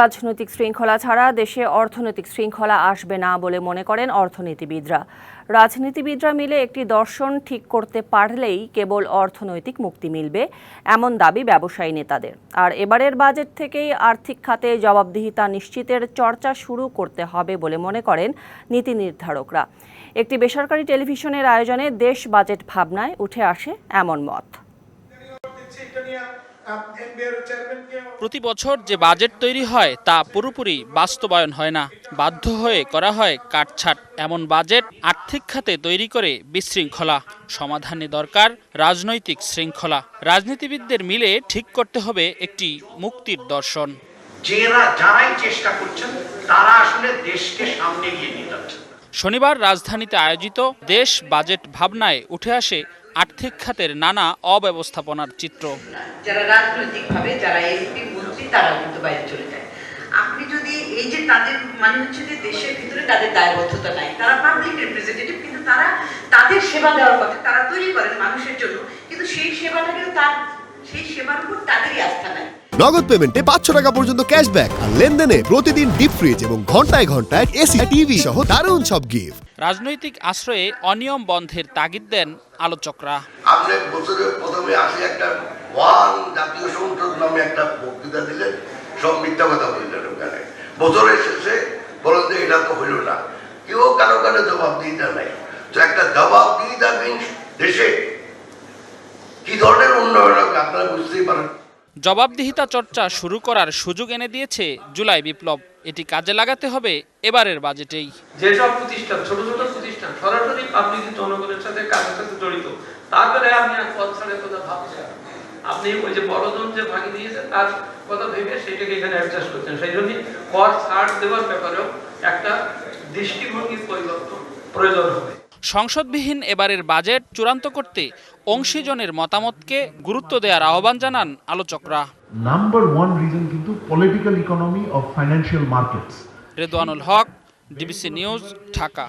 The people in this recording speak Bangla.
রাজনৈতিক শৃঙ্খলা ছাড়া দেশে অর্থনৈতিক শৃঙ্খলা আসবে না বলে মনে করেন অর্থনীতিবিদরা। রাজনীতিবিদরা মিলে একটি দর্শন ঠিক করতে পারলেই কেবল অর্থনৈতিক মুক্তি মিলবে, এমন দাবি ব্যবসায়ী নেতাদের। আর এবারের বাজেট থেকেই আর্থিক খাতে জবাবদিহিতা নিশ্চিতের চর্চা শুরু করতে হবে বলে মনে করেন নীতি নির্ধারকরা। একটি বেসরকারি টেলিভিশনের আয়োজনে দেশ বাজেট ভাবনায় উঠে আসে এমন মত। প্রতি বছর যে বাজেট তৈরি হয় তা পুরোপুরি বাস্তবায়ন হয় না। বাধ্য হয়ে করা হয় কাটছাট। এমন বাজেট আর্থিক খাতে তৈরি করে বিশৃঙ্খলা। সমাধানে দরকার রাজনৈতিক শৃঙ্খলা। রাজনীতিবিদদের মিলে ঠিক করতে হবে একটি মুক্তির দর্শন। যারা যারাই চেষ্টা করছেন তারা আসলে দেশকে সামনে এগিয়ে নিয়ে যাচ্ছেন। শনিবার রাজধানীতে আয়োজিত দেশ বাজেট ভাবনায় উঠে আসে আর্থিক খাতের নানা অব্যবস্থাপনার চিত্র। যারা রাজনৈতিকভাবে, যারা এমপি মন্ত্রী, তারা কিন্তু বাইরে চলে যায়। আপনি যদি এই যে তাদের মানে হচ্ছে যে দেশের ভিতরে তাদের দায়বদ্ধতা নাই, তারা পাবলিক রিপ্রেজেন্টেটিভ কিন্তু তারা তাদের সেবা দেওয়ার কথা তারা তৈরি করেন মানুষের জন্য, কিন্তু সেই সেবাটা কিন্তু তার, সেই সেবার উপর তাদেরই আস্থা নাই। নগদ পেমেন্টে পাঁচশো টাকা পর্যন্ত ক্যাশব্যাক আর লেনদেনে প্রতিদিন ডিপ ফ্রিজ এবং ঘন্টায় ঘন্টায় এসি টিভি সহ দারুণ সব গিফট রাজনৈতিক আশ্রয়ে অনিয়ম বন্ধের তাগিদ দেন আলোচকরা। আপনি বছরের প্রথমে আসে একটা ওয়ান জাতীয় সংসদ নামে একটা বক্তৃতা দিলেন সব মিথ্যা কথা বললেন ওখানে। বছরের শেষে বলেন যে এটা তো হইল না। কেউ কারও কারও জবাবদিহিতা নাই। তো একটা জবাবদিহিতাবিহীন দেশে কি ধরনের উন্নয়ন হবে আপনারা বুঝতেই পারেন। জবাবদিহিতা চর্চা শুরু করার সুযোগ এনে দিয়েছে জুলাই বিপ্লব। এটি কাজে লাগাতে হবে এবারের বাজেটেই। যেসব প্রতিষ্ঠান, ছোট ছোট প্রতিষ্ঠান, সরাসরি পাবলিক জনগণের সাথে কাজের সাথে জড়িত, তারপরে আপনি আর ছাড়ের কথা ভাবছেন আপনি ওই যে বড়জন যে ভাগে দিয়েছে তার কথা ভেবে সেটাকে এখানে অ্যাডজাস্ট করছেন। সেই জন্য কর ছাড় দেওয়ার ব্যাপারেও একটা দৃষ্টিভঙ্গির পরিবর্তন প্রয়োজন হবে। সংসদবিহীন এবারের বাজেট চূড়ান্ত করতে অংশীজনের মতামতকে গুরুত্ব দেওয়ার আহ্বান জানান আলোচকরা। নাম্বার ওয়ান রিজন কিন্তু political economy of financial markets Redwanul Haque DBC news Dhaka.